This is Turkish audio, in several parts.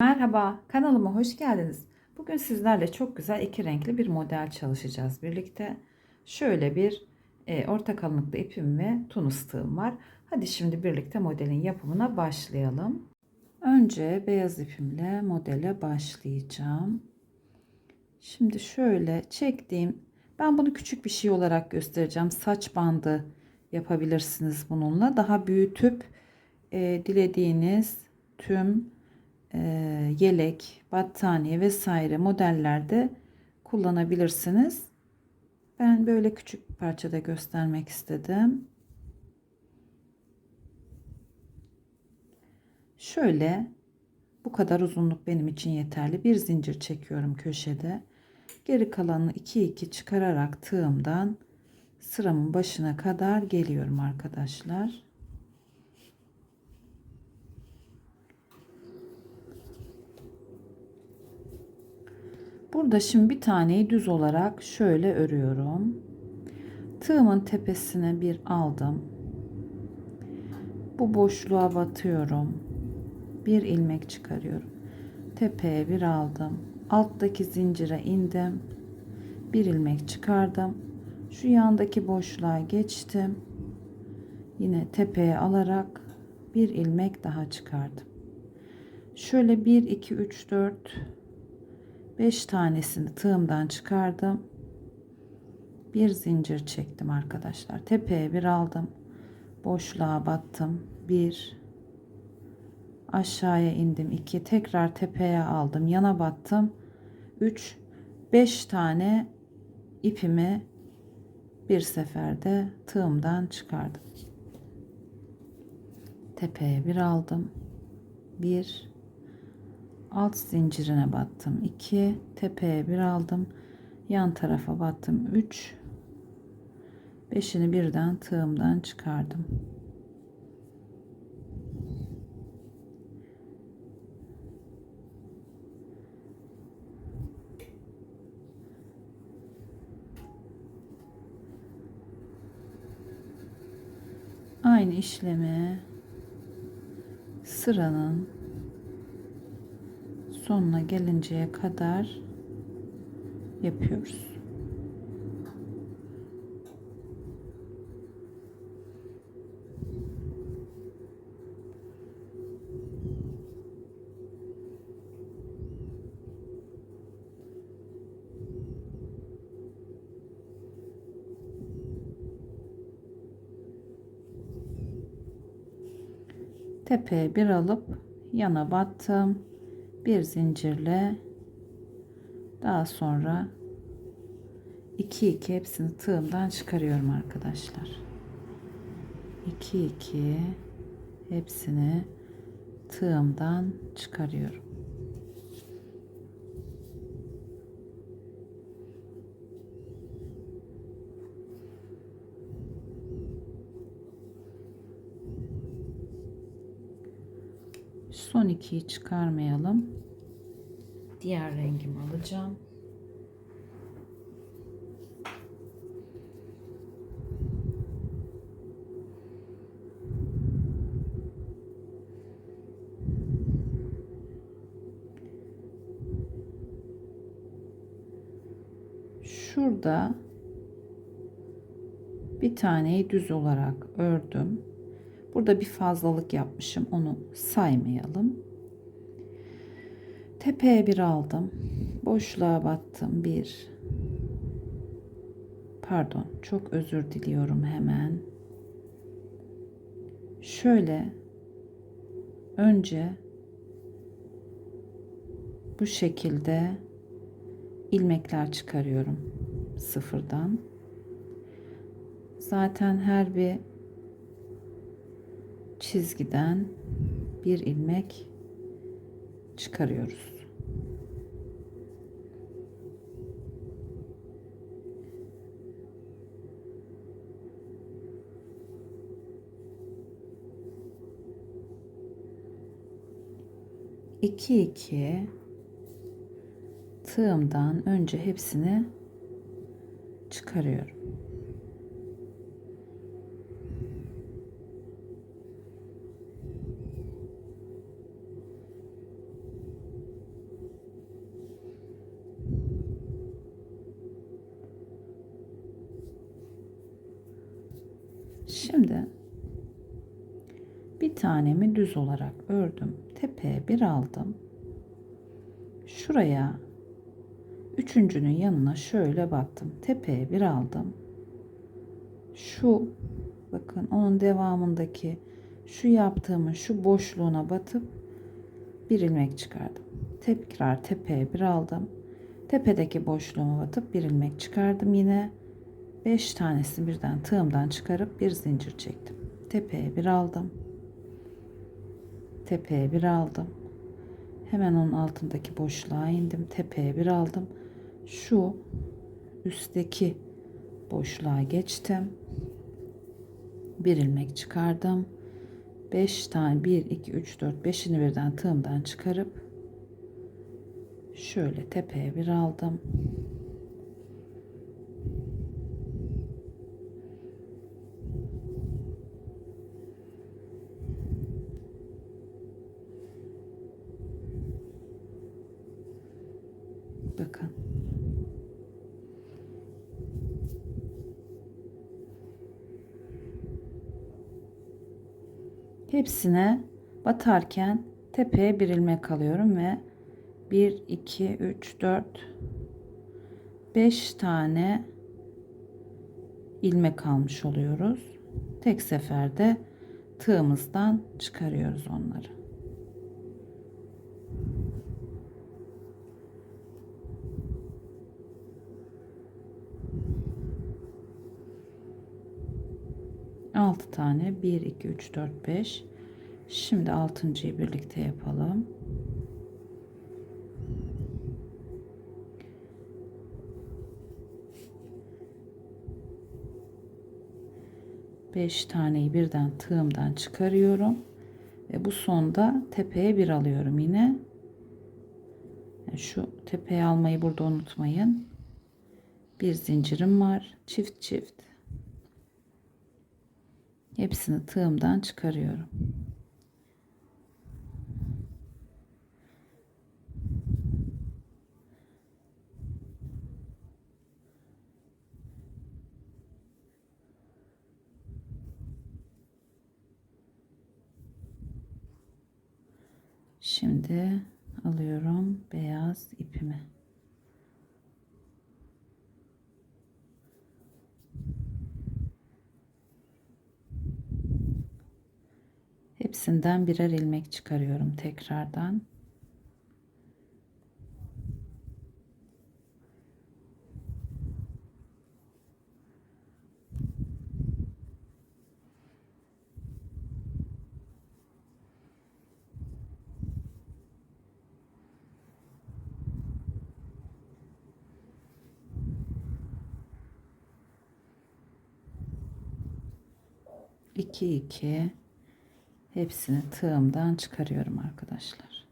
Merhaba, kanalıma hoş geldiniz. Bugün sizlerle çok güzel iki renkli bir model çalışacağız birlikte. Şöyle bir e, orta kalınlıkta ipim ve tunus tığım var. Hadi şimdi birlikte modelin yapımına başlayalım. Önce beyaz ipimle modele başlayacağım. Şimdi şöyle çektiğim, ben bunu küçük bir şey olarak göstereceğim. Saç bandı yapabilirsiniz bununla. Daha büyütüp e, dilediğiniz tüm e, yelek, battaniye vesaire modellerde kullanabilirsiniz. Ben böyle küçük bir parçada göstermek istedim. Şöyle bu kadar uzunluk benim için yeterli. Bir zincir çekiyorum köşede. Geri kalanını 2 2 çıkararak tığımdan sıramın başına kadar geliyorum arkadaşlar. Burada şimdi bir taneyi düz olarak şöyle örüyorum. Tığımın tepesine bir aldım. Bu boşluğa batıyorum. Bir ilmek çıkarıyorum. Tepeye bir aldım. Alttaki zincire indim. Bir ilmek çıkardım. Şu yandaki boşluğa geçtim. Yine tepeye alarak bir ilmek daha çıkardım. Şöyle 1 2 3 4 5 tanesini tığımdan çıkardım. Bir zincir çektim arkadaşlar. Tepeye bir aldım. Boşluğa battım. 1 aşağıya indim. 2 tekrar tepeye aldım. Yana battım. 3 5 tane ipimi bir seferde tığımdan çıkardım. Tepeye bir aldım. 1 alt zincirine battım. 2 tepeye bir aldım. Yan tarafa battım. 3 beşini birden tığımdan çıkardım. Aynı işlemi sıranın sonuna gelinceye kadar yapıyoruz. Tepeye bir alıp yana battım bir zincirle daha sonra 2 2 hepsini tığımdan çıkarıyorum arkadaşlar. 2 2 hepsini tığımdan çıkarıyorum. Son ikiyi çıkarmayalım. Diğer rengimi alacağım. Şurada bir taneyi düz olarak ördüm. Burada bir fazlalık yapmışım. Onu saymayalım. Tepeye bir aldım. Boşluğa battım. Bir. Pardon. Çok özür diliyorum hemen. Şöyle önce bu şekilde ilmekler çıkarıyorum sıfırdan. Zaten her bir çizgiden bir ilmek çıkarıyoruz. İki iki tığımdan önce hepsini çıkarıyorum. Şimdi bir tanemi düz olarak ördüm. Tepeye bir aldım. Şuraya üçüncünün yanına şöyle battım. Tepeye bir aldım. Şu bakın onun devamındaki şu yaptığımın şu boşluğuna batıp bir ilmek çıkardım. Tekrar tepeye bir aldım. Tepedeki boşluğuma batıp bir ilmek çıkardım yine. 5 tanesini birden tığımdan çıkarıp bir zincir çektim. Tepeye bir aldım. Tepeye bir aldım. Hemen onun altındaki boşluğa indim. Tepeye bir aldım. Şu üstteki boşluğa geçtim. Bir ilmek çıkardım. 5 tane 1 2 3 4 5'ini birden tığımdan çıkarıp şöyle tepeye bir aldım. Bakın. Hepsine batarken tepeye bir ilmek alıyorum ve 1 2 3 4 5 tane ilmek almış oluyoruz. Tek seferde tığımızdan çıkarıyoruz onları. Altı tane 1 2 3 4 5 Şimdi altıncıyı birlikte yapalım. Beş taneyi birden tığımdan çıkarıyorum. Ve bu sonda tepeye bir alıyorum yine. Şu tepeye almayı burada unutmayın. Bir zincirim var. Çift çift. Hepsini tığımdan çıkarıyorum. Şimdi alıyorum beyaz ipimi. Hepsinden birer ilmek çıkarıyorum tekrardan. iki iki hepsini tığımdan çıkarıyorum arkadaşlar.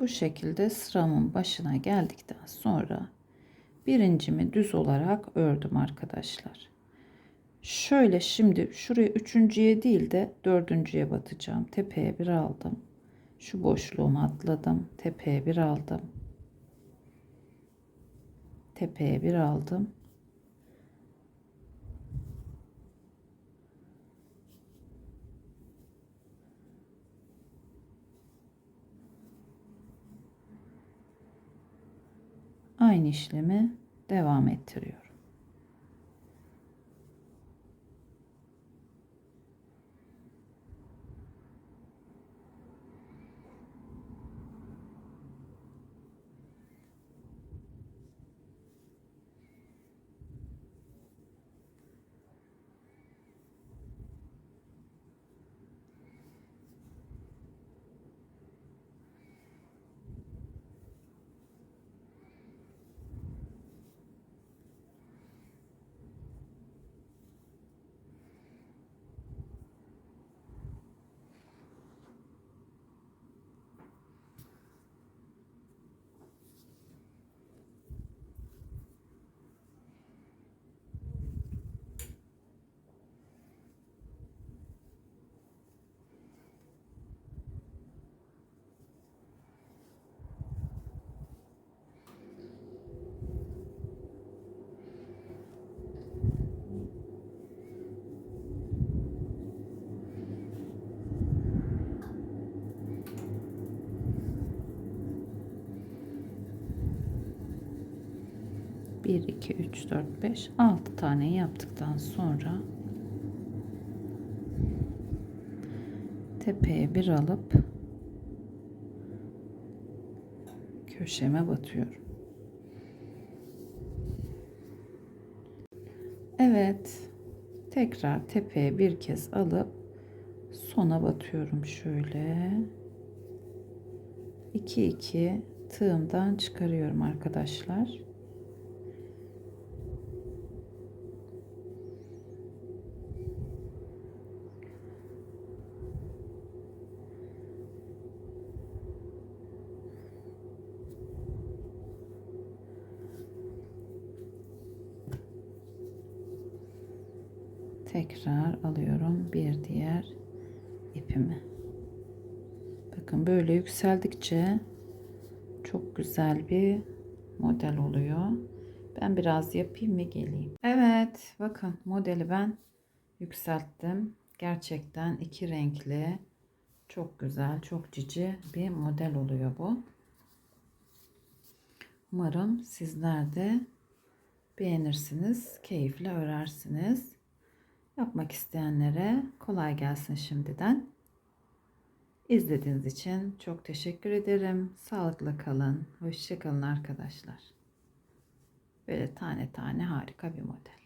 Bu şekilde sıramın başına geldikten sonra birincimi düz olarak ördüm arkadaşlar. Şöyle şimdi şuraya üçüncüye değil de dördüncüye batacağım. Tepeye bir aldım. Şu boşluğumu atladım. Tepeye bir aldım. Tepeye bir aldım. Aynı işlemi devam ettiriyorum. 1 2 3 4 5 6 tane yaptıktan sonra tepeye bir alıp köşeme batıyorum. Evet. Tekrar tepeye bir kez alıp sona batıyorum şöyle. 2 2 tığımdan çıkarıyorum arkadaşlar. Tekrar alıyorum bir diğer ipimi. Bakın böyle yükseldikçe çok güzel bir model oluyor. Ben biraz yapayım ve geleyim. Evet bakın modeli ben yükselttim. Gerçekten iki renkli çok güzel çok cici bir model oluyor bu. Umarım sizler de beğenirsiniz, keyifle örersiniz. Yapmak isteyenlere kolay gelsin şimdiden. İzlediğiniz için çok teşekkür ederim. Sağlıkla kalın. Hoşçakalın arkadaşlar. Böyle tane tane harika bir model.